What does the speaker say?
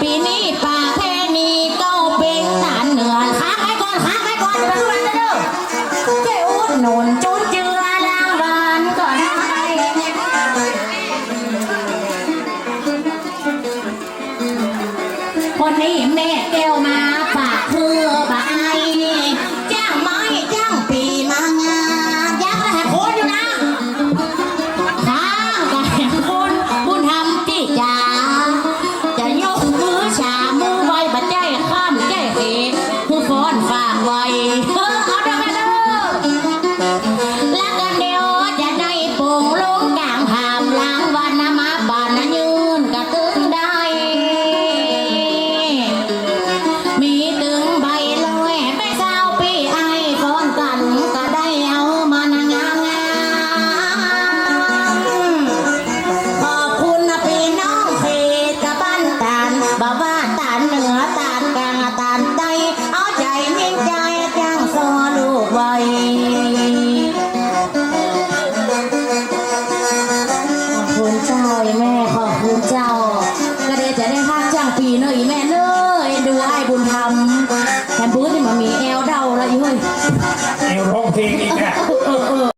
ปีนี้ป่าแพนีเก้เป็นหนานเหนือค้างไว้ก่อนค้างไว้ก่อนเป็นวันเด้อเจ้าอุดหนุนจุดเจือรางวัลก่อนได้คนนี้แม่แก้วมาฝาก เนยแม่เลยดูไอ้บุญธรรมแถมบูอนี่มันมีแอลเดาละอีเว้ย เอวร้องเพลงอีกอะ เอ